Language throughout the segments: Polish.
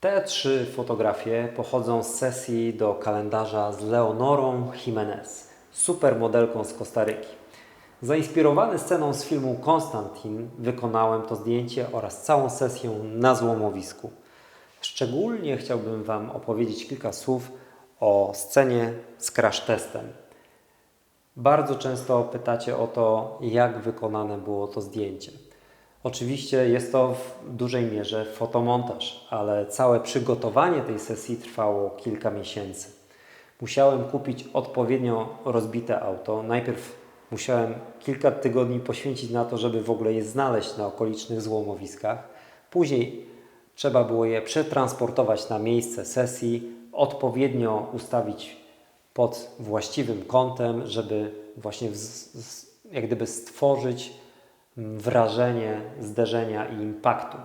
Te trzy fotografie pochodzą z sesji do kalendarza z Leonorą Jimenez, supermodelką z Kostaryki. Zainspirowany sceną z filmu Konstantin wykonałem to zdjęcie oraz całą sesję na złomowisku. Szczególnie chciałbym Wam opowiedzieć kilka słów o scenie z crash testem. Bardzo często pytacie o to, jak wykonane było to zdjęcie. Oczywiście jest to w dużej mierze fotomontaż, ale całe przygotowanie tej sesji trwało kilka miesięcy. Musiałem kupić odpowiednio rozbite auto. Najpierw musiałem kilka tygodni poświęcić na to, żeby w ogóle je znaleźć na okolicznych złomowiskach. Później trzeba było je przetransportować na miejsce sesji, odpowiednio ustawić pod właściwym kątem, żeby właśnie jak gdyby stworzyć wrażenie zderzenia i impaktu.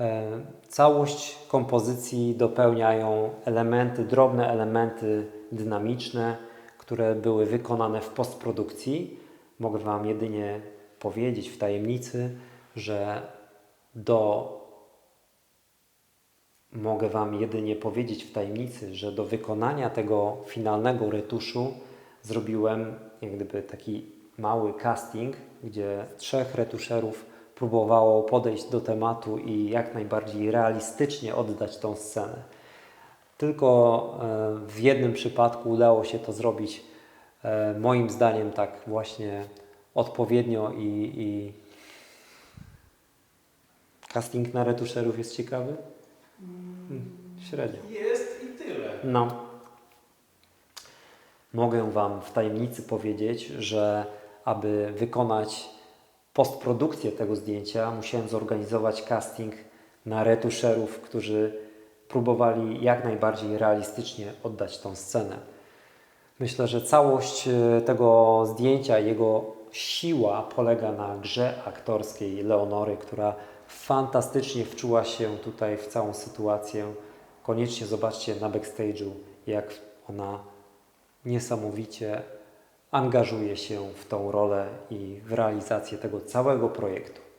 E, Całość kompozycji dopełniają elementy, drobne elementy dynamiczne, które były wykonane w postprodukcji. Mogę Wam jedynie powiedzieć w tajemnicy, że do mogę Wam jedynie powiedzieć w tajemnicy, że do wykonania tego finalnego retuszu zrobiłem jak gdyby taki mały casting, gdzie trzech retuszerów próbowało podejść do tematu i jak najbardziej realistycznie oddać tą scenę. Tylko e, w jednym przypadku udało się to zrobić e, moim zdaniem tak właśnie odpowiednio i, i casting na retuszerów jest ciekawy? Hmm, Średnio. Jest i tyle. No. Mogę Wam w tajemnicy powiedzieć, że aby wykonać postprodukcję tego zdjęcia, musiałem zorganizować casting na retuszerów, którzy próbowali jak najbardziej realistycznie oddać tą scenę. Myślę, że całość e, tego zdjęcia, jego siła polega na grze aktorskiej Leonory, która fantastycznie wczuła się tutaj w całą sytuację. Koniecznie zobaczcie na backstage'u, jak ona niesamowicie angażuje się w tą rolę i w realizację tego całego projektu.